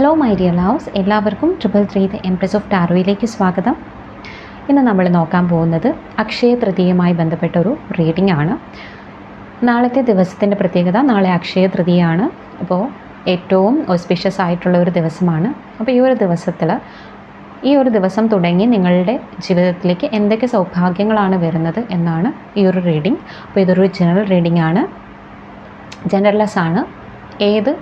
Hello my dear loves എല്ലാവർക്കും triple three the empress of ടാറോയിലേക്ക് സ്വാഗതം. ഇന്ന് നമ്മൾ നോക്കാൻ പോകുന്നത് അക്ഷയ തൃതീയമായി ബന്ധപ്പെട്ട ഒരു റീഡിംഗ് ആണ്. നാളത്തെ ദിവസത്തിന്റെ പ്രത്യേകത നാളെ അക്ഷയ തൃതീയാണ് അപ്പോൾ ഏറ്റവും ഓസ്പിഷ്യസ് ആയിട്ടുള്ള ഒരു ദിവസമാണ്. അപ്പോൾ ഈ ഒരു ദിവസത്തിൽ ഈ ഒരു ദിവസം തുടങ്ങി നിങ്ങളുടെ ജീവിതത്തിലേക്ക് എന്തൊക്കെ സൗഭാഗ്യങ്ങളാണ് വരുന്നത് എന്നാണ് ഈ ഒരു റീഡിംഗ് അപ്പോൾ ഇതൊരു ജനറൽ റീഡിംഗ് ആണ്. ജനറലസ് ആണ്. ഏത്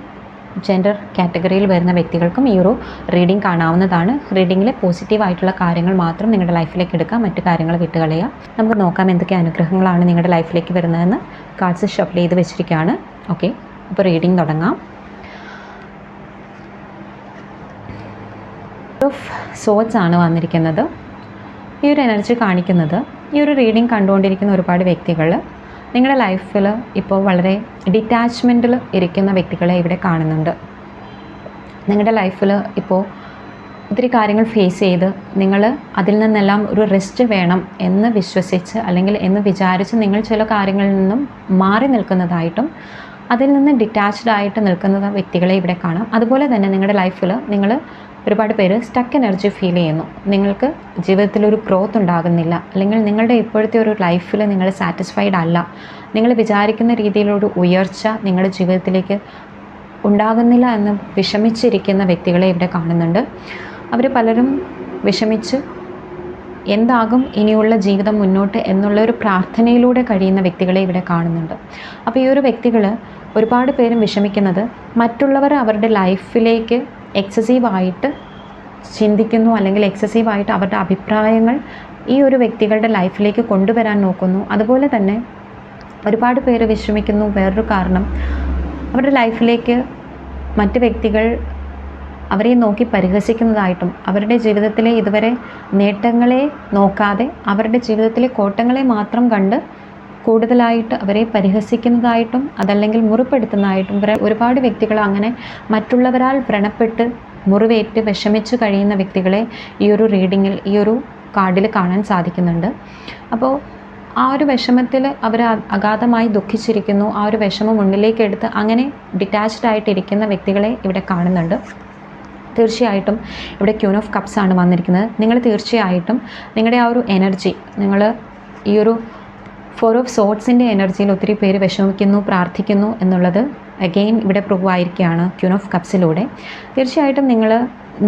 ജെൻഡർ കാറ്റഗറിയിൽ വരുന്ന വ്യക്തികൾക്കും ഈ ഒരു റീഡിംഗ് കാണാവുന്നതാണ്. റീഡിങ്ങിലെ പോസിറ്റീവ് ആയിട്ടുള്ള കാര്യങ്ങൾ മാത്രം നിങ്ങളുടെ ലൈഫിലേക്ക് എടുക്കാം. മറ്റു കാര്യങ്ങൾ വിട്ടുകളയുക നമുക്ക് നോക്കാം എന്തൊക്കെ അനുഗ്രഹങ്ങളാണ് നിങ്ങളുടെ ലൈഫിലേക്ക് വരുന്നതെന്ന് കാർഡ്സ് ഷഫിൾ ചെയ്ത് വെച്ചിരിക്കുകയാണ്. ഓക്കെ അപ്പോൾ റീഡിംഗ് തുടങ്ങാം. ഓഫ് ആണ് വന്നിരിക്കുന്നത്. ഈ ഒരു എനർജി കാണിക്കുന്നത്. ഈ ഒരു റീഡിംഗ് കണ്ടുകൊണ്ടിരിക്കുന്ന ഒരുപാട് വ്യക്തികൾ നിങ്ങളുടെ ലൈഫിൽ ഇപ്പോൾ വളരെ ഡിറ്റാച്ച്മെന്റിൽ ഇരിക്കുന്ന വ്യക്തികളെ ഇവിടെ കാണുന്നുണ്ട്. നിങ്ങളുടെ ലൈഫിൽ ഇപ്പോൾ ഒത്തിരി കാര്യങ്ങൾ ഫേസ് ചെയ്ത് നിങ്ങൾ അതിൽ നിന്നെല്ലാം ഒരു റെസ്റ്റ് വേണം എന്ന് വിശ്വസിച്ച് അല്ലെങ്കിൽ എന്ന് വിചാരിച്ച് നിങ്ങൾ ചില കാര്യങ്ങളിൽ നിന്നും മാറി നിൽക്കുന്നതായിട്ടും അതിൽ നിന്ന് ഡിറ്റാച്ച്ഡ് ആയിട്ട് നിൽക്കുന്ന വ്യക്തികളെ ഇവിടെ കാണാം. അതുപോലെ തന്നെ നിങ്ങളുടെ ലൈഫിൽ നിങ്ങൾ ഒരുപാട് പേര് സ്റ്റക്ക് എനർജി ഫീൽ ചെയ്യുന്നു. നിങ്ങൾക്ക് ജീവിതത്തിൽ ഒരു ഗ്രോത്ത് ഉണ്ടാകുന്നില്ല. അല്ലെങ്കിൽ നിങ്ങളുടെ ഇപ്പോഴത്തെ ഒരു ലൈഫിൽ നിങ്ങൾ സാറ്റിസ്ഫൈഡ് അല്ല. നിങ്ങൾ വിചാരിക്കുന്ന രീതിയിലൊരു ഉയർച്ച നിങ്ങളുടെ ജീവിതത്തിലേക്ക് ഉണ്ടാകുന്നില്ല എന്ന് വിഷമിച്ചിരിക്കുന്ന വ്യക്തികളെ ഇവിടെ കാണുന്നുണ്ട്. അവർ പലരും വിഷമിച്ച് എന്താകും ഇനിയുള്ള ജീവിതം മുന്നോട്ട് എന്നുള്ള ഒരു പ്രാർത്ഥനയിലൂടെ കഴിയുന്ന വ്യക്തികളെ ഇവിടെ കാണുന്നുണ്ട്. അപ്പോൾ ഈ ഒരു വ്യക്തികൾ ഒരുപാട് പേരും വിഷമിക്കുന്നത് മറ്റുള്ളവർ അവരുടെ ലൈഫിലേക്ക് എക്സസീവായിട്ട് ചിന്തിക്കുന്നു അല്ലെങ്കിൽ എക്സസീവായിട്ട് അവരുടെ അഭിപ്രായങ്ങൾ ഈ ഒരു വ്യക്തികളുടെ ലൈഫിലേക്ക് കൊണ്ടുവരാൻ നോക്കുന്നു. അതുപോലെ തന്നെ ഒരുപാട് പേര് വിശ്രമിക്കുന്നു. വേറൊരു കാരണം അവരുടെ ലൈഫിലേക്ക് മറ്റ് വ്യക്തികൾ അവരെ നോക്കി പരിഹസിക്കുന്നതായിട്ടും അവരുടെ ജീവിതത്തിലെ ഇതുവരെ നേട്ടങ്ങളെ നോക്കാതെ അവരുടെ ജീവിതത്തിലെ കോട്ടങ്ങളെ മാത്രം കണ്ട് കൂടുതലായിട്ട് അവരെ പരിഹസിക്കുന്നതായിട്ടും അതല്ലെങ്കിൽ മുറിപ്പെടുത്തുന്നതായിട്ടും ഒരുപാട് വ്യക്തികൾ അങ്ങനെ മറ്റുള്ളവരാൽ വ്രണപ്പെട്ട് മുറിവേറ്റ് വിഷമിച്ചു കഴിയുന്ന വ്യക്തികളെ ഈ ഒരു റീഡിങ്ങിൽ ഈ ഒരു കാർഡിൽ കാണാൻ സാധിക്കുന്നുണ്ട്. അപ്പോൾ ആ ഒരു വിഷമത്തിൽ അവർ അഗാധമായി ദുഃഖിച്ചിരിക്കുന്നു. ആ ഒരു വിഷമം മുന്നിലേക്കെടുത്ത് അങ്ങനെ ഡിറ്റാച്ച്ഡ് ആയിട്ടിരിക്കുന്ന വ്യക്തികളെ ഇവിടെ കാണുന്നുണ്ട്. തീർച്ചയായിട്ടും ഇവിടെ ക്യൂൺ ഓഫ് കപ്സ് ആണ് വന്നിരിക്കുന്നത്. നിങ്ങൾ തീർച്ചയായിട്ടും നിങ്ങളുടെ ആ ഒരു എനർജി നിങ്ങൾ ഈ ഒരു ഫോർ ഓഫ് സോട്ട്സിന്റെ എനർജിയിൽ ഒത്തിരി പേര് വിഷമിക്കുന്നു പ്രാർത്ഥിക്കുന്നു എന്നുള്ളത് അഗെയിൻ ഇവിടെ പ്രൂവ് ആയിരിക്കുകയാണ് ക്യൂൺ ഓഫ് കപ്സിലൂടെ തീർച്ചയായിട്ടും നിങ്ങൾ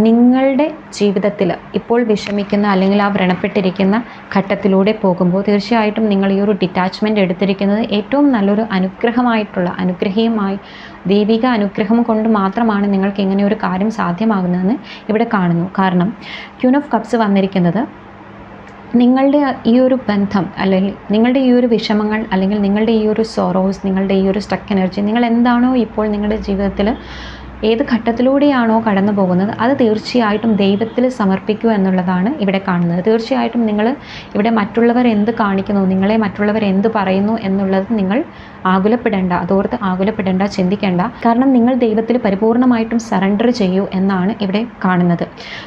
നിങ്ങളുടെ ജീവിതത്തിൽ ഇപ്പോൾ വിഷമിക്കുന്ന അല്ലെങ്കിൽ ആ വ്രണപ്പെട്ടിരിക്കുന്ന ഘട്ടത്തിലൂടെ പോകുമ്പോൾ തീർച്ചയായിട്ടും നിങ്ങൾ ഈ ഒരു ഡിറ്റാച്ച്മെന്റ് എടുത്തിരിക്കുന്നത് ഏറ്റവും നല്ലൊരു അനുഗ്രഹമായിട്ടുള്ള അനുഗ്രഹീയമായി ദൈവിക അനുഗ്രഹം കൊണ്ട് മാത്രമാണ് നിങ്ങൾക്ക് ഇങ്ങനെ ഒരു കാര്യം സാധ്യമാകുന്നതെന്ന് ഇവിടെ കാണുന്നു. കാരണം ക്യൂൺ ഓഫ് കപ്സ് വന്നിരിക്കുന്നത് നിങ്ങളുടെ ഈ ഒരു ബന്ധം അല്ലെങ്കിൽ നിങ്ങളുടെ ഈ ഒരു വിഷമങ്ങൾ അല്ലെങ്കിൽ നിങ്ങളുടെ ഈ ഒരു സോറോസ് നിങ്ങളുടെ ഈ ഒരു സ്റ്റക്ക് എനർജി നിങ്ങൾ എന്താണോ ഇപ്പോൾ നിങ്ങളുടെ ജീവിതത്തിൽ ഏത് ഘട്ടത്തിലൂടെയാണോ കടന്നു പോകുന്നത് അത് തീർച്ചയായിട്ടും ദൈവത്തിൽ സമർപ്പിക്കുക എന്നുള്ളതാണ് ഇവിടെ കാണുന്നത്. തീർച്ചയായിട്ടും നിങ്ങൾ ഇവിടെ മറ്റുള്ളവർ എന്ത് കാണിക്കുന്നു നിങ്ങളെ മറ്റുള്ളവർ എന്ത് പറയുന്നു എന്നുള്ളത് നിങ്ങൾ ആകുലപ്പെടേണ്ട അതോർത്ത് ആകുലപ്പെടേണ്ട ചിന്തിക്കേണ്ട. കാരണം നിങ്ങൾ ദൈവത്തിൽ പരിപൂർണമായിട്ടും സറണ്ടർ ചെയ്യൂ എന്നാണ് ഇവിടെ കാണുന്നത്.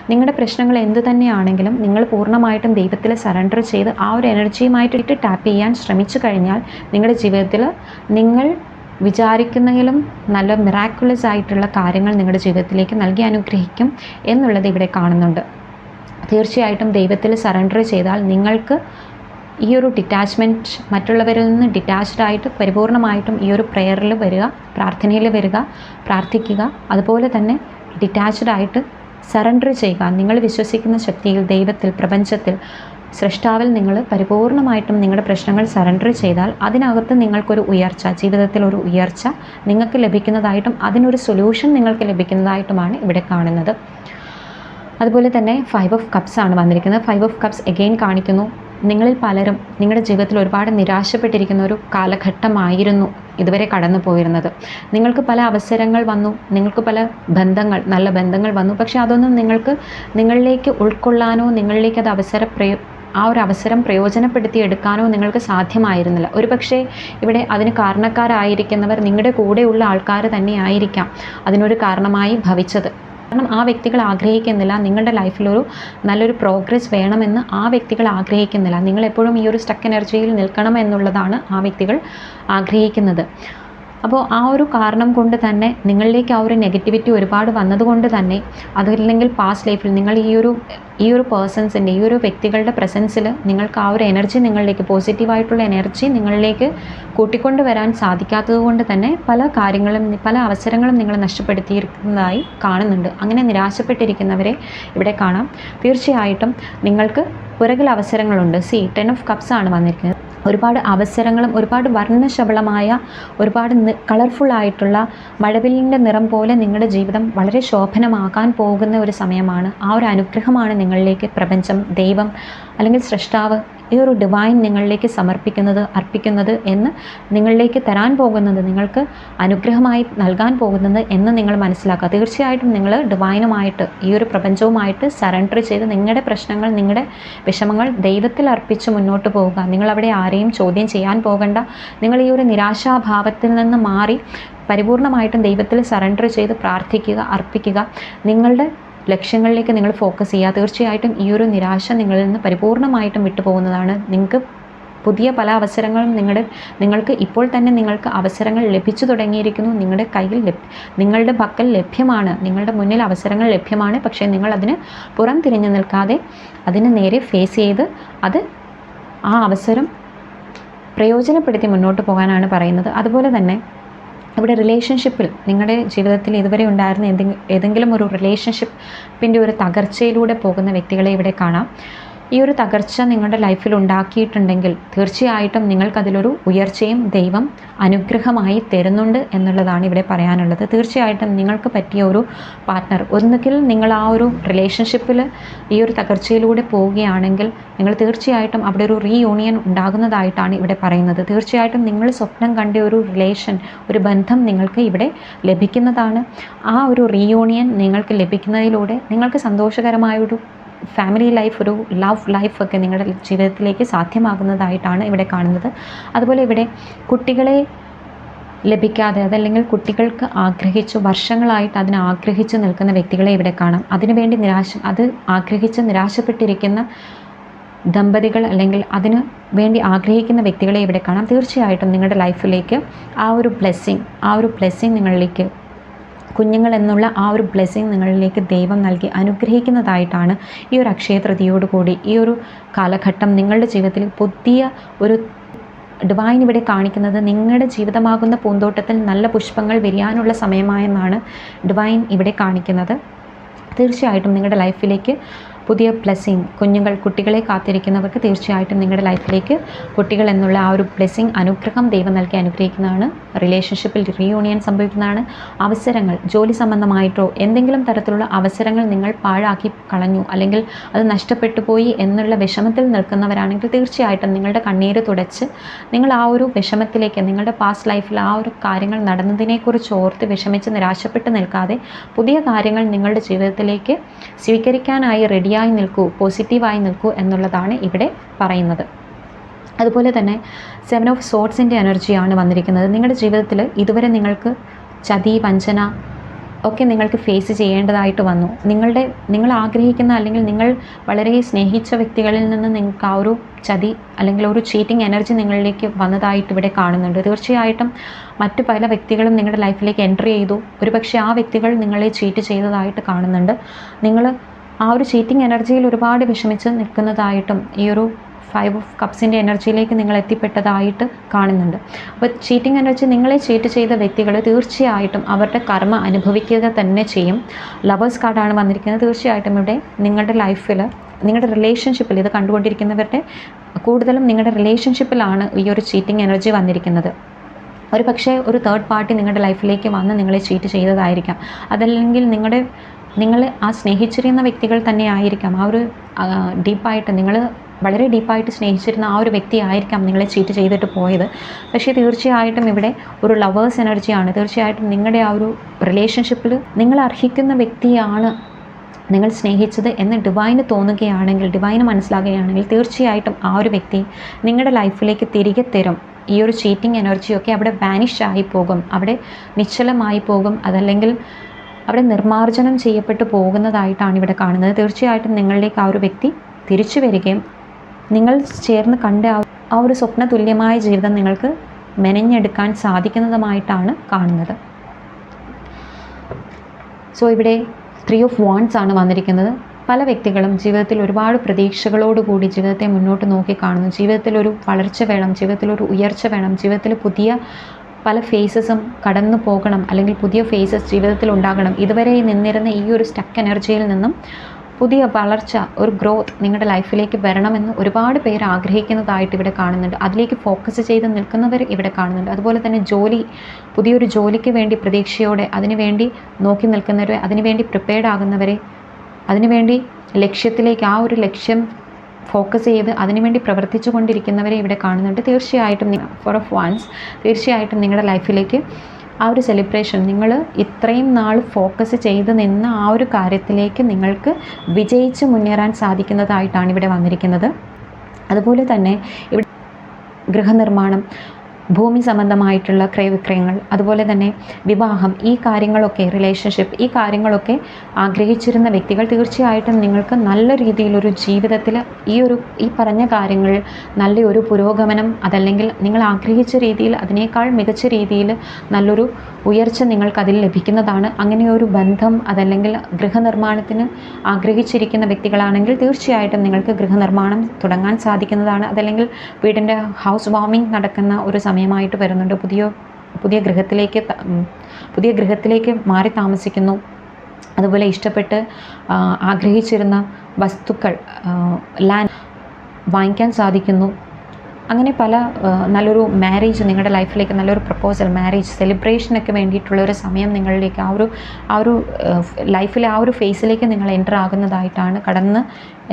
നിങ്ങളുടെ പ്രശ്നങ്ങൾ എന്ത് തന്നെയാണെങ്കിലും നിങ്ങൾ പൂർണമായിട്ടും ദൈവത്തിൽ സറണ്ടർ ചെയ്ത് ആ ഒരു എനർജിയുമായിട്ട് ടാപ്പ് ചെയ്യാൻ ശ്രമിച്ചു കഴിഞ്ഞാൽ നിങ്ങളുടെ ജീവിതത്തിൽ നിങ്ങൾ വിചാരിക്കുന്നതിലും നല്ല മിറാക്കുലസ് ആയിട്ടുള്ള കാര്യങ്ങൾ നിങ്ങളുടെ ജീവിതത്തിലേക്ക് നൽകി അനുഗ്രഹിക്കും എന്നുള്ളത് ഇവിടെ കാണുന്നുണ്ട്. തീർച്ചയായിട്ടും ദൈവത്തിൽ സറണ്ടർ ചെയ്താൽ നിങ്ങൾക്ക് ഈ ഒരു ഡിറ്റാച്ച്മെന്റ് മറ്റുള്ളവരിൽ നിന്ന് ഡിറ്റാച്ച്ഡ് ആയിട്ട് പരിപൂർണമായിട്ടും ഈ ഒരു പ്രെയറിൽ വരിക പ്രാർത്ഥനയിൽ വരിക പ്രാർത്ഥിക്കുക. അതുപോലെ തന്നെ ഡിറ്റാച്ച്ഡ് ആയിട്ട് സറണ്ടർ ചെയ്യുക. നിങ്ങൾ വിശ്വസിക്കുന്ന ശക്തിയിൽ ദൈവത്തിൽ പ്രപഞ്ചത്തിൽ സൃഷ്ടാവിൽ നിങ്ങൾ പരിപൂർണമായിട്ടും നിങ്ങളുടെ പ്രശ്നങ്ങൾ സറണ്ടർ ചെയ്താൽ അതിനകത്ത് നിങ്ങൾക്കൊരു ഉയർച്ച ജീവിതത്തിൽ ഒരു ഉയർച്ച നിങ്ങൾക്ക് ലഭിക്കുന്നതായിട്ടും അതിനൊരു സൊല്യൂഷൻ നിങ്ങൾക്ക് ലഭിക്കുന്നതായിട്ടുമാണ് ഇവിടെ കാണുന്നത്. അതുപോലെ തന്നെ ഫൈവ് ഓഫ് കപ്സ് ആണ് വന്നിരിക്കുന്നത്. ഫൈവ് ഓഫ് കപ്സ് എഗെയിൻ കാണിക്കുന്നു. നിങ്ങളിൽ പലരും നിങ്ങളുടെ ജീവിതത്തിൽ ഒരുപാട് നിരാശപ്പെട്ടിരിക്കുന്ന ഒരു കാലഘട്ടമായിരുന്നു ഇതുവരെ കടന്നു പോയിരുന്നത്. നിങ്ങൾക്ക് പല അവസരങ്ങൾ വന്നു നിങ്ങൾക്ക് പല ബന്ധങ്ങൾ നല്ല ബന്ധങ്ങൾ വന്നു. പക്ഷേ അതൊന്നും നിങ്ങൾക്ക് നിങ്ങളിലേക്ക് ഉൾക്കൊള്ളാനോ നിങ്ങളിലേക്ക് അത് അവസര ആ ഒരു അവസരം പ്രയോജനപ്പെടുത്തി എടുക്കാനോ നിങ്ങൾക്ക് സാധ്യമായിരുന്നില്ല. ഒരു പക്ഷേ ഇവിടെ അതിന് കാരണക്കാരായിരിക്കുന്നവർ നിങ്ങളുടെ കൂടെയുള്ള ആൾക്കാർ തന്നെയായിരിക്കാം അതിനൊരു കാരണമായി ഭവിച്ചത്. കാരണം ആ വ്യക്തികൾ ആഗ്രഹിക്കുന്നില്ല നിങ്ങളുടെ ലൈഫിലൊരു നല്ലൊരു പ്രോഗ്രസ് വേണമെന്ന് ആ വ്യക്തികൾ ആഗ്രഹിക്കുന്നില്ല. നിങ്ങൾ എപ്പോഴും ഈ ഒരു സ്റ്റക്ക് എനർജിയിൽ നിൽക്കണം എന്നുള്ളതാണ് ആ വ്യക്തികൾ ആഗ്രഹിക്കുന്നത്. അപ്പോൾ ആ ഒരു കാരണം കൊണ്ട് തന്നെ നിങ്ങളിലേക്ക് ആ ഒരു നെഗറ്റിവിറ്റി ഒരുപാട് വന്നതുകൊണ്ട് തന്നെ അതല്ലെങ്കിൽ പാസ്റ്റ് ലൈഫിൽ നിങ്ങൾ ഈ ഒരു ഈ ഒരു പേഴ്സൺസിന്റെ ഈ ഒരു വ്യക്തികളുടെ പ്രസൻസിൽ നിങ്ങൾക്ക് ആ ഒരു എനർജി നിങ്ങളിലേക്ക് പോസിറ്റീവായിട്ടുള്ള എനർജി നിങ്ങളിലേക്ക് കൂട്ടിക്കൊണ്ട് വരാൻ സാധിക്കാത്തത് കൊണ്ട് തന്നെ പല കാര്യങ്ങളും പല അവസരങ്ങളും നിങ്ങൾ നഷ്ടപ്പെടുത്തിയിരിക്കുന്നതായി കാണുന്നുണ്ട്. അങ്ങനെ നിരാശപ്പെട്ടിരിക്കുന്നവരെ ഇവിടെ കാണാം. തീർച്ചയായിട്ടും നിങ്ങൾക്ക് പുറകിൽ അവസരങ്ങളുണ്ട്. സി ടെൻ ഓഫ് കപ്സ് ആണ് വന്നിരിക്കുന്നത്. ഒരുപാട് അവസരങ്ങളും ഒരുപാട് വർണശബളമായ ഒരുപാട് കളർഫുള്ളായിട്ടുള്ള മഴവില്ലിന്റെ നിറം പോലെ നിങ്ങളുടെ ജീവിതം വളരെ ശോഭനമാക്കാൻ പോകുന്ന ഒരു സമയമാണ്. ആ ഒരു അനുഗ്രഹമാണ് നിങ്ങളിലേക്ക് പ്രപഞ്ചം ദൈവം അല്ലെങ്കിൽ സൃഷ്ടാവ് ഈ ഒരു ഡിവൈൻ നിങ്ങളിലേക്ക് സമർപ്പിക്കുന്നത് അർപ്പിക്കുന്നത് എന്ന് നിങ്ങളിലേക്ക് തരാൻ പോകുന്നത് നിങ്ങൾക്ക് അനുഗ്രഹമായി നൽകാൻ പോകുന്നത് എന്ന് നിങ്ങൾ മനസ്സിലാക്കുക. തീർച്ചയായിട്ടും നിങ്ങൾ ഡിവൈനുമായിട്ട് ഈ ഒരു പ്രപഞ്ചവുമായിട്ട് സറണ്ടർ ചെയ്ത് നിങ്ങളുടെ പ്രശ്നങ്ങൾ നിങ്ങളുടെ വിഷമങ്ങൾ ദൈവത്തിൽ അർപ്പിച്ച് മുന്നോട്ട് പോവുക. നിങ്ങൾ അവിടെ ആരെയും ചോദ്യം ചെയ്യാൻ പോകണ്ട. നിങ്ങൾ ഈ ഒരു നിരാശാഭാവത്തിൽ നിന്ന് മാറി പരിപൂർണമായിട്ടും ദൈവത്തിൽ സറണ്ടർ ചെയ്ത് പ്രാർത്ഥിക്കുക അർപ്പിക്കുക. നിങ്ങളുടെ ലക്ഷ്യങ്ങളിലേക്ക് നിങ്ങൾ ഫോക്കസ് ചെയ്യുക. തീർച്ചയായിട്ടും ഈ ഒരു നിരാശ നിങ്ങളിൽ നിന്ന് പരിപൂർണമായിട്ടും വിട്ടുപോകുന്നതാണ്. നിങ്ങൾക്ക് പുതിയ പല അവസരങ്ങളും നിങ്ങളുടെ നിങ്ങൾക്ക് ഇപ്പോൾ തന്നെ നിങ്ങൾക്ക് അവസരങ്ങൾ ലഭിച്ചു തുടങ്ങിയിരിക്കുന്നു. നിങ്ങളുടെ കയ്യിൽ നിങ്ങളുടെ പക്കൽ ലഭ്യമാണ്. നിങ്ങളുടെ മുന്നിൽ അവസരങ്ങൾ ലഭ്യമാണ്. പക്ഷേ നിങ്ങൾ അതിന് പുറം തിരിഞ്ഞു നിൽക്കാതെ അതിന് നേരെ ഫേസ് ചെയ്ത് അത് ആ അവസരം പ്രയോജനപ്പെടുത്തി മുന്നോട്ട് പോകാനാണ് പറയുന്നത്. അതുപോലെ തന്നെ ഇവിടെ റിലേഷൻഷിപ്പിൽ നിങ്ങളുടെ ജീവിതത്തിൽ ഇതുവരെ ഉണ്ടായിരുന്ന എന്തെങ്കിലും ഏതെങ്കിലും ഒരു റിലേഷൻഷിപ്പിന്റെ ഒരു തകർച്ചയിലൂടെ പോകുന്ന വ്യക്തികളെ ഇവിടെ കാണാം. ഈ ഒരു തകർച്ച നിങ്ങളുടെ ലൈഫിൽ ഉണ്ടാക്കിയിട്ടുണ്ടെങ്കിൽ തീർച്ചയായിട്ടും നിങ്ങൾക്കതിലൊരു ഉയർച്ചയും ദൈവം അനുഗ്രഹമായി തരുന്നുണ്ട് എന്നുള്ളതാണ് ഇവിടെ പറയാനുള്ളത്. തീർച്ചയായിട്ടും നിങ്ങൾക്ക് പറ്റിയ ഒരു പാർട്ട്ണർ ഒന്നുകിൽ നിങ്ങൾ ആ ഒരു റിലേഷൻഷിപ്പിൽ ഈ ഒരു തകർച്ചയിലൂടെ പോവുകയാണെങ്കിൽ നിങ്ങൾ തീർച്ചയായിട്ടും അവിടെ ഒരു റീയൂണിയൻ ഉണ്ടാകുന്നതായിട്ടാണ് ഇവിടെ പറയുന്നത്. തീർച്ചയായിട്ടും നിങ്ങൾ സ്വപ്നം കണ്ട ഒരു റിലേഷൻ ഒരു ബന്ധം നിങ്ങൾക്ക് ഇവിടെ ലഭിക്കുന്നതാണ്. ആ ഒരു റീയൂണിയൻ നിങ്ങൾക്ക് ലഭിക്കുന്നതിലൂടെ നിങ്ങൾക്ക് സന്തോഷകരമായ ഒരു ഫാമിലി ലൈഫ് ഒരു ലവ് ലൈഫ് ഒക്കെ നിങ്ങളുടെ ജീവിതത്തിലേക്ക് സാധ്യമാകുന്നതായിട്ടാണ് ഇവിടെ കാണുന്നത്. അതുപോലെ ഇവിടെ കുട്ടികളെ ലഭിക്കാതെ അതല്ലെങ്കിൽ കുട്ടികൾക്ക് ആഗ്രഹിച്ചു വർഷങ്ങളായിട്ട് അതിനെ ആഗ്രഹിച്ചു നിൽക്കുന്ന വ്യക്തികളെ ഇവിടെ കാണാം. അതിനുവേണ്ടി നിരാശ അത് ആഗ്രഹിച്ച് നിരാശപ്പെട്ടിരിക്കുന്ന ദമ്പതികൾ അല്ലെങ്കിൽ അതിന് വേണ്ടി ആഗ്രഹിക്കുന്ന വ്യക്തികളെ ഇവിടെ കാണാം. തീർച്ചയായിട്ടും നിങ്ങളുടെ ലൈഫിലേക്ക് ആ ഒരു ബ്ലെസ്സിങ് ആ ഒരു ബ്ലെസ്സിങ് നിങ്ങളിലേക്ക് കുഞ്ഞുങ്ങൾ എന്നുള്ള ആ ഒരു ബ്ലെസ്സിങ് നിങ്ങളിലേക്ക് ദൈവം നൽകി അനുഗ്രഹിക്കുന്നതായിട്ടാണ് ഈ ഒരു അക്ഷയ തൃതിയോടുകൂടി ഈ ഒരു കാലഘട്ടം നിങ്ങളുടെ ജീവിതത്തിൽ പുതിയ ഒരു ഡിവൈൻ ഇവിടെ കാണിക്കുന്നത്. നിങ്ങളുടെ ജീവിതമാകുന്ന പൂന്തോട്ടത്തിൽ നല്ല പുഷ്പങ്ങൾ വിരിയാനുള്ള സമയമായെന്നാണ് ഡിവൈൻ ഇവിടെ കാണിക്കുന്നത്. തീർച്ചയായിട്ടും നിങ്ങളുടെ ലൈഫിലേക്ക് പുതിയ ബ്ലെസ്സിങ് കുഞ്ഞുങ്ങൾ കുട്ടികളെ കാത്തിരിക്കുന്നവർക്ക് തീർച്ചയായിട്ടും നിങ്ങളുടെ ലൈഫിലേക്ക് കുട്ടികൾ എന്നുള്ള ആ ഒരു ബ്ലെസ്സിങ് അനുഗ്രഹം ദൈവം നൽകി അനുഗ്രഹിക്കുന്നതാണ്. റിലേഷൻഷിപ്പിൽ റീയൂണിയൻ സംഭവിക്കുന്നതാണ്. അവസരങ്ങൾ ജോലി സംബന്ധമായിട്ടോ എന്തെങ്കിലും തരത്തിലുള്ള അവസരങ്ങൾ നിങ്ങൾ പാഴാക്കി കളഞ്ഞു അല്ലെങ്കിൽ അത് നഷ്ടപ്പെട്ടു പോയി എന്നുള്ള വിഷമത്തിൽ നിൽക്കുന്നവരാണെങ്കിൽ തീർച്ചയായിട്ടും നിങ്ങളുടെ കണ്ണീര് തുടച്ച് നിങ്ങൾ ആ ഒരു വിഷമത്തിലേക്ക് നിങ്ങളുടെ പാസ്റ്റ് ലൈഫിൽ ആ ഒരു കാര്യങ്ങൾ നടന്നതിനെക്കുറിച്ച് ഓർത്ത് വിഷമിച്ച് നിരാശപ്പെട്ട് നിൽക്കാതെ പുതിയ കാര്യങ്ങൾ നിങ്ങളുടെ ജീവിതത്തിലേക്ക് സ്വീകരിക്കാനായി റെഡിയായി നിൽക്കൂ പോസിറ്റീവായി നിൽക്കൂ എന്നുള്ളതാണ് ഇവിടെ പറയുന്നത്. അതുപോലെ തന്നെ സെവൻ ഓഫ് സോട്ട്സിന്റെ എനർജിയാണ് വന്നിരിക്കുന്നത്. നിങ്ങളുടെ ജീവിതത്തിൽ ഇതുവരെ നിങ്ങൾക്ക് ചതി വഞ്ചന ഒക്കെ നിങ്ങൾക്ക് ഫേസ് ചെയ്യേണ്ടതായിട്ട് വന്നു. നിങ്ങളുടെ നിങ്ങൾ ആഗ്രഹിക്കുന്ന അല്ലെങ്കിൽ നിങ്ങൾ വളരെ സ്നേഹിച്ച വ്യക്തികളിൽ നിന്ന് നിങ്ങൾക്ക് ആ ഒരു ചതി അല്ലെങ്കിൽ ഒരു ചീറ്റിംഗ് എനർജി നിങ്ങളിലേക്ക് വന്നതായിട്ട് ഇവിടെ കാണുന്നുണ്ട്. തീർച്ചയായിട്ടും മറ്റു പല വ്യക്തികളും നിങ്ങളുടെ ലൈഫിലേക്ക് എൻട്രി ചെയ്തു. ഒരുപക്ഷെ ആ വ്യക്തികൾ നിങ്ങളെ ചീറ്റ് ചെയ്തതായിട്ട് കാണുന്നുണ്ട്. നിങ്ങൾ ആ ഒരു ചീറ്റിംഗ് എനർജിയിൽ ഒരുപാട് വിഷമിച്ച് നിൽക്കുന്നതായിട്ടും ഈ ഒരു ഫൈവ് ഓഫ് കപ്സിന്റെ എനർജിയിലേക്ക് നിങ്ങൾ എത്തിപ്പെട്ടതായിട്ട് കാണുന്നുണ്ട്. അപ്പോൾ ചീറ്റിംഗ് എനർജി നിങ്ങളെ ചീറ്റ് ചെയ്ത വ്യക്തികൾ തീർച്ചയായിട്ടും അവരുടെ കർമ്മ അനുഭവിക്കുക തന്നെ ചെയ്യും. ലവേഴ്സ് കാർഡാണ് വന്നിരിക്കുന്നത്. തീർച്ചയായിട്ടും ഇവിടെ നിങ്ങളുടെ ലൈഫിൽ നിങ്ങളുടെ റിലേഷൻഷിപ്പിൽ ഇത് കണ്ടുകൊണ്ടിരിക്കുന്നവരുടെ കൂടുതലും നിങ്ങളുടെ റിലേഷൻഷിപ്പിലാണ് ഈ ഒരു ചീറ്റിംഗ് എനർജി വന്നിരിക്കുന്നത്. ഒരു പക്ഷേ ഒരു തേർഡ് പാർട്ടി നിങ്ങളുടെ ലൈഫിലേക്ക് വന്ന് നിങ്ങളെ ചീറ്റ് ചെയ്തതായിരിക്കാം. അതല്ലെങ്കിൽ നിങ്ങളുടെ നിങ്ങൾ ആ സ്നേഹിച്ചിരുന്ന വ്യക്തികൾ തന്നെ ആയിരിക്കാം. ആ ഒരു ഡീപ്പായിട്ട് നിങ്ങൾ വളരെ ഡീപ്പായിട്ട് സ്നേഹിച്ചിരുന്ന ആ ഒരു വ്യക്തി ആയിരിക്കാം നിങ്ങളെ ചീറ്റ് ചെയ്തിട്ട് പോയത്. പക്ഷേ തീർച്ചയായിട്ടും ഇവിടെ ഒരു ലവേഴ്സ് എനർജിയാണ് തീർച്ചയായിട്ടും നിങ്ങളുടെ ആ ഒരു റിലേഷൻഷിപ്പിൽ നിങ്ങൾ അർഹിക്കുന്ന വ്യക്തിയാണ് നിങ്ങൾ സ്നേഹിച്ചത് എന്ന് ഡിവൈന് തോന്നുകയാണെങ്കിൽ ഡിവൈന് മനസ്സിലാകുകയാണെങ്കിൽ തീർച്ചയായിട്ടും ആ ഒരു വ്യക്തി നിങ്ങളുടെ ലൈഫിലേക്ക് തിരികെ തരും. ഈ ഒരു ചീറ്റിംഗ് എനർജിയൊക്കെ അവിടെ വാനിഷ് ആയി പോകും. അവിടെ നിശ്ചലമായി പോകും. അതല്ലെങ്കിൽ അവിടെ നിർമ്മാർജനം ചെയ്യപ്പെട്ടു പോകുന്നതായിട്ടാണ് ഇവിടെ കാണുന്നത്. തീർച്ചയായിട്ടും നിങ്ങളിലേക്ക് ആ ഒരു വ്യക്തി തിരിച്ചു വരികയും നിങ്ങൾ ചേർന്ന് കണ്ട ആ- ഒരു സ്വപ്ന തുല്യമായ ജീവിതം നിങ്ങൾക്ക് മെനഞ്ഞെടുക്കാൻ സാധിക്കുന്നതുമായിട്ടാണ് കാണുന്നത്. സോ ഇവിടെ ത്രീ ഓഫ് വാൺസ് ആണ് വന്നിരിക്കുന്നത്. പല വ്യക്തികളും ജീവിതത്തിൽ ഒരുപാട് പ്രതീക്ഷകളോടുകൂടി ജീവിതത്തെ മുന്നോട്ട് നോക്കി കാണുന്നു. ജീവിതത്തിൽ ഒരു വളർച്ച വേണം ജീവിതത്തിൽ ഒരു ഉയർച്ച വേണം ജീവിതത്തിൽ പുതിയ പല ഫേസസും കടന്നു പോകണം അല്ലെങ്കിൽ പുതിയ ഫേസസ് ജീവിതത്തിൽ ഉണ്ടാകണം. ഇതുവരെ നിന്നിരുന്ന ഈ ഒരു സ്റ്റക്ക് എനർജിയിൽ നിന്നും പുതിയ വളർച്ച ഒരു ഗ്രോത്ത് നിങ്ങളുടെ ലൈഫിലേക്ക് വരണമെന്ന് ഒരുപാട് പേര് ആഗ്രഹിക്കുന്നതായിട്ട് ഇവിടെ കാണുന്നുണ്ട്. അതിലേക്ക് ഫോക്കസ് ചെയ്ത് നിൽക്കുന്നവർ ഇവിടെ കാണുന്നുണ്ട്. അതുപോലെ തന്നെ ജോലി പുതിയൊരു ജോലിക്ക് വേണ്ടി പ്രതീക്ഷയോടെ അതിനുവേണ്ടി നോക്കി നിൽക്കുന്നവരെ അതിനുവേണ്ടി പ്രിപ്പയർഡ് ആകുന്നവരെ അതിനുവേണ്ടി ലക്ഷ്യത്തിലേക്ക് ആ ഒരു ലക്ഷ്യം ഫോക്കസ് ചെയ്ത് അതിനുവേണ്ടി പ്രവർത്തിച്ചു കൊണ്ടിരിക്കുന്നവരെ ഇവിടെ കാണുന്നുണ്ട്. തീർച്ചയായിട്ടും ഫോർ ഓഫ് വൺസ് തീർച്ചയായിട്ടും നിങ്ങളുടെ ലൈഫിലേക്ക് ആ ഒരു സെലിബ്രേഷൻ നിങ്ങൾ ഇത്രയും നാൾ ഫോക്കസ് ചെയ്ത് നിന്ന ആ ഒരു കാര്യത്തിലേക്ക് നിങ്ങൾക്ക് വിജയിച്ച് മുന്നേറാൻ സാധിക്കുന്നതായിട്ടാണ് ഇവിടെ വന്നിരിക്കുന്നത്. അതുപോലെ തന്നെ ഇവിടെ ഗൃഹനിർമ്മാണം ഭൂമി സംബന്ധമായിട്ടുള്ള ക്രയവിക്രയങ്ങൾ അതുപോലെ തന്നെ വിവാഹം ഈ കാര്യങ്ങളൊക്കെ റിലേഷൻഷിപ്പ് ഈ കാര്യങ്ങളൊക്കെ ആഗ്രഹിച്ചിരുന്ന വ്യക്തികൾ തീർച്ചയായിട്ടും നിങ്ങൾക്ക് നല്ല രീതിയിലൊരു ജീവിതത്തിൽ ഈ ഒരു ഈ പറഞ്ഞ കാര്യങ്ങൾ നല്ലൊരു പുരോഗമനം അതല്ലെങ്കിൽ നിങ്ങൾ ആഗ്രഹിച്ച രീതിയിൽ അതിനേക്കാൾ മികച്ച രീതിയിൽ നല്ലൊരു ഉയർച്ച നിങ്ങൾക്കതിൽ ലഭിക്കുന്നതാണ്. അങ്ങനെ ഒരു ബന്ധം അതല്ലെങ്കിൽ ഗൃഹനിർമ്മാണത്തിന് ആഗ്രഹിച്ചിരിക്കുന്ന വ്യക്തികളാണെങ്കിൽ തീർച്ചയായിട്ടും നിങ്ങൾക്ക് ഗൃഹനിർമ്മാണം തുടങ്ങാൻ സാധിക്കുന്നതാണ്. അതല്ലെങ്കിൽ വീടിന്റെ ഹൗസ് വാമിംഗ് നടക്കുന്ന ഒരു സമയമായിട്ട് വരുന്നുണ്ട്. പുതിയ പുതിയ ഗൃഹത്തിലേക്ക് പുതിയ ഗൃഹത്തിലേക്ക് മാറി താമസിക്കുന്നു. അതുപോലെ ഇഷ്ടപ്പെട്ട് ആഗ്രഹിച്ചിരുന്ന വസ്തുക്കൾ ലാൻഡ് വാങ്ങിക്കാൻ സാധിക്കുന്നു. അങ്ങനെ പല നല്ലൊരു മാരേജ് നിങ്ങളുടെ ലൈഫിലേക്ക് നല്ലൊരു പ്രപ്പോസൽ മാരേജ് സെലിബ്രേഷനൊക്കെ വേണ്ടിയിട്ടുള്ള ഒരു സമയം നിങ്ങളിലേക്ക് ആ ഒരു ആ ഒരു ലൈഫിലെ ആ ഒരു ഫേസിലേക്ക് നിങ്ങൾ എന്റർ ആകുന്നതായിട്ടാണ് കടന്ന്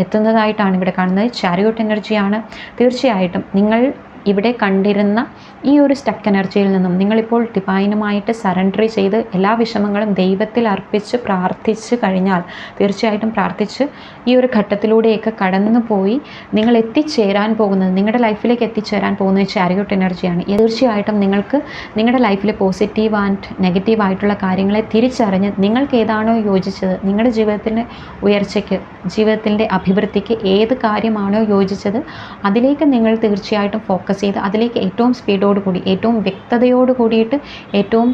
എത്തുന്നതായിട്ടാണ് ഇവിടെ കാണുന്നത്. ചാരിയോട്ട് എനർജിയാണ് തീർച്ചയായിട്ടും നിങ്ങൾ ഇവിടെ കണ്ടിരുന്ന ഈ ഒരു സ്റ്റക്ക് എനർജിയിൽ നിന്നും നിങ്ങളിപ്പോൾ ഡിവൈനുമായിട്ട് സറണ്ടറി ചെയ്ത് എല്ലാ വിഷമങ്ങളും ദൈവത്തിൽ അർപ്പിച്ച് പ്രാർത്ഥിച്ച് കഴിഞ്ഞാൽ തീർച്ചയായിട്ടും പ്രാർത്ഥിച്ച് ഈ ഒരു ഘട്ടത്തിലൂടെയൊക്കെ കടന്നു പോയി നിങ്ങൾ എത്തിച്ചേരാൻ പോകുന്നത് നിങ്ങളുടെ ലൈഫിലേക്ക് എത്തിച്ചേരാൻ പോകുന്നത് ചാരിയോട്ട് എനർജിയാണ് തീർച്ചയായിട്ടും നിങ്ങൾക്ക് നിങ്ങളുടെ ലൈഫിലെ പോസിറ്റീവ് ആൻഡ് നെഗറ്റീവ് ആയിട്ടുള്ള കാര്യങ്ങളെ തിരിച്ചറിഞ്ഞ് നിങ്ങൾക്ക് ഏതാണോ യോജിച്ചത് നിങ്ങളുടെ ജീവിതത്തിന്റെ ഉയർച്ചയ്ക്ക് ജീവിതത്തിന്റെ അഭിവൃദ്ധിക്ക് ഏത് കാര്യമാണോ യോജിച്ചത് അതിലേക്ക് നിങ്ങൾ തീർച്ചയായിട്ടും ഫോക്കസ് ചെയ്ത് അതിലേക്ക് ഏറ്റവും സ്പീഡോട് കൂടി ഏറ്റവും വ്യക്തതയോട് കൂടിയിട്ട് ഏറ്റവും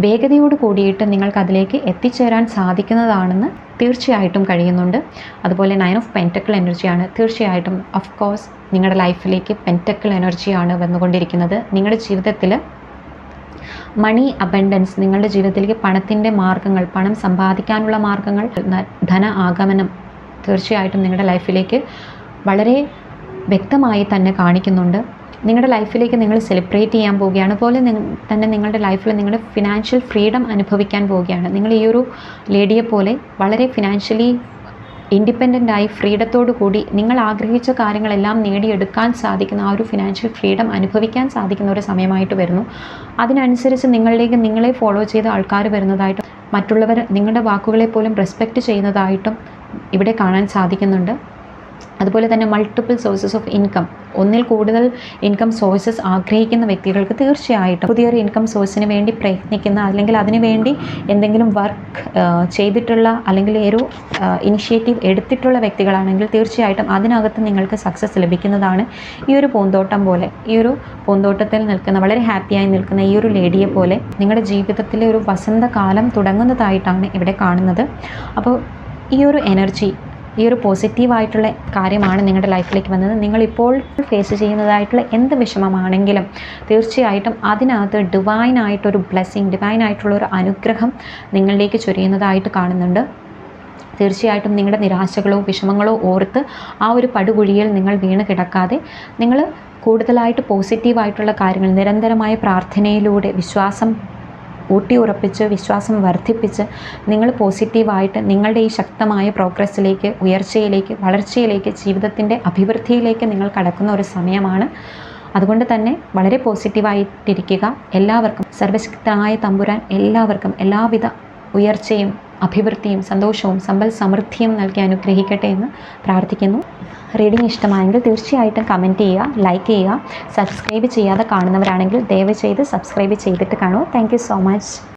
വേഗതയോട് കൂടിയിട്ട് നിങ്ങൾക്ക് അതിലേക്ക് എത്തിച്ചേരാൻ സാധിക്കുന്നതാണെന്ന് തീർച്ചയായിട്ടും കഴിയുന്നുണ്ട്. അതുപോലെ നയൻ ഓഫ് പെന്റക്കിൾ എനർജിയാണ് തീർച്ചയായിട്ടും ഓഫ് കോഴ്സ് നിങ്ങളുടെ ലൈഫിലേക്ക് പെന്റക്കിൾ എനർജിയാണ് വന്നുകൊണ്ടിരിക്കുന്നത്. നിങ്ങളുടെ ജീവിതത്തിൽ മണി അബൻഡൻസ് നിങ്ങളുടെ ജീവിതത്തിലേക്ക് പണത്തിന്റെ മാർഗങ്ങൾ പണം സമ്പാദിക്കാനുള്ള മാർഗങ്ങൾ ധന ആഗമനം തീർച്ചയായിട്ടും നിങ്ങളുടെ ലൈഫിലേക്ക് വളരെ വ്യക്തമായി തന്നെ കാണിക്കുന്നുണ്ട്. നിങ്ങളുടെ ലൈഫിലേക്ക് നിങ്ങൾ സെലിബ്രേറ്റ് ചെയ്യാൻ പോവുകയാണ്. പോലെ തന്നെ നിങ്ങളുടെ ലൈഫിൽ നിങ്ങളുടെ ഫിനാൻഷ്യൽ ഫ്രീഡം അനുഭവിക്കാൻ പോവുകയാണ്. നിങ്ങൾ ഈ ഒരു ലേഡിയെ പോലെ വളരെ ഫിനാൻഷ്യലി ഇൻഡിപെൻഡന്റ് ആയി ഫ്രീഡത്തോടു കൂടി നിങ്ങൾ ആഗ്രഹിച്ച കാര്യങ്ങളെല്ലാം നേടിയെടുക്കാൻ സാധിക്കുന്ന ആ ഒരു ഫിനാൻഷ്യൽ ഫ്രീഡം അനുഭവിക്കാൻ സാധിക്കുന്ന ഒരു സമയമായിട്ട് വരുന്നു. അതിനനുസരിച്ച് നിങ്ങളിലേക്ക് നിങ്ങളെ ഫോളോ ചെയ്ത ആൾക്കാർ വരുന്നതായിട്ടും മറ്റുള്ളവർ നിങ്ങളുടെ വാക്കുകളെ പോലും റെസ്പെക്റ്റ് ചെയ്യുന്നതായിട്ടും ഇവിടെ കാണാൻ സാധിക്കുന്നുണ്ട്. അതുപോലെ തന്നെ മൾട്ടിപ്പിൾ സോഴ്സസ് ഓഫ് ഇൻകം ഒന്നിൽ കൂടുതൽ ഇൻകം സോഴ്സസ് ആഗ്രഹിക്കുന്ന വ്യക്തികൾക്ക് തീർച്ചയായിട്ടും പുതിയൊരു ഇൻകം സോഴ്സിന് വേണ്ടി പ്രയത്നിക്കുന്ന അല്ലെങ്കിൽ അതിനുവേണ്ടി എന്തെങ്കിലും വർക്ക് ചെയ്തിട്ടുള്ള അല്ലെങ്കിൽ ഒരു ഇനിഷ്യേറ്റീവ് എടുത്തിട്ടുള്ള വ്യക്തികളാണെങ്കിൽ തീർച്ചയായിട്ടും അതിനകത്ത് നിങ്ങൾക്ക് സക്സസ് ലഭിക്കുന്നതാണ് ഈ ഒരു പൂന്തോട്ടം പോലെ. ഈ ഒരു പൂന്തോട്ടത്തിൽ നിൽക്കുന്ന വളരെ ഹാപ്പിയായി നിൽക്കുന്ന ഈ ഒരു ലേഡിയെ പോലെ നിങ്ങളുടെ ജീവിതത്തിലെ ഒരു വസന്തകാലം തുടങ്ങുന്നതായിട്ടാണ് ഇവിടെ കാണുന്നത്. അപ്പോൾ ഈ ഒരു എനർജി ഈ ഒരു പോസിറ്റീവായിട്ടുള്ള കാര്യമാണ് നിങ്ങളുടെ ലൈഫിലേക്ക് വന്നത്. നിങ്ങളിപ്പോൾ ഫേസ് ചെയ്യുന്നതായിട്ടുള്ള എന്ത് വിഷമമാണെങ്കിലും തീർച്ചയായിട്ടും അതിനകത്ത് ഡിവൈനായിട്ടൊരു ബ്ലെസ്സിങ് ഡിവൈനായിട്ടുള്ള ഒരു അനുഗ്രഹം നിങ്ങളിലേക്ക് ചൊരിയുന്നതായിട്ട് കാണുന്നുണ്ട്. തീർച്ചയായിട്ടും നിങ്ങളുടെ നിരാശകളോ വിഷമങ്ങളോ ഓർത്ത് ആ ഒരു പടുകുഴിയിൽ നിങ്ങൾ വീണ് കിടക്കാതെ നിങ്ങൾ കൂടുതലായിട്ട് പോസിറ്റീവായിട്ടുള്ള കാര്യങ്ങൾ നിരന്തരമായ പ്രാർത്ഥനയിലൂടെ വിശ്വാസം ഊട്ടി ഉറപ്പിച്ച് വിശ്വാസം വർദ്ധിപ്പിച്ച് നിങ്ങൾ പോസിറ്റീവായിട്ട് നിങ്ങളുടെ ഈ ശക്തമായ പ്രോഗ്രസ്സിലേക്ക് ഉയർച്ചയിലേക്ക് വളർച്ചയിലേക്ക് ജീവിതത്തിന്റെ അഭിവൃദ്ധിയിലേക്ക് നിങ്ങൾ കടക്കുന്ന ഒരു സമയമാണ്. അതുകൊണ്ട് തന്നെ വളരെ പോസിറ്റീവായിട്ടിരിക്കുക. എല്ലാവർക്കും സർവശക്തനായ തമ്പുരാൻ എല്ലാവർക്കും എല്ലാവിധ ഉയർച്ചയും അഭിവൃദ്ധിയും സന്തോഷവും സമ്പൽ സമൃദ്ധിയും നൽകി അനുഗ്രഹിക്കട്ടെ എന്ന് പ്രാർത്ഥിക്കുന്നു. റീഡിംഗ് ഇഷ്ടമായെങ്കിൽ തീർച്ചയായിട്ടും കമന്റ് ചെയ്യുക ലൈക്ക് ചെയ്യുക സബ്സ്ക്രൈബ് ചെയ്യാതെ കാണുന്നവരാണെങ്കിൽ ദയവ് ചെയ്ത് സബ്സ്ക്രൈബ് ചെയ്തിട്ട് കാണൂ. Thank so much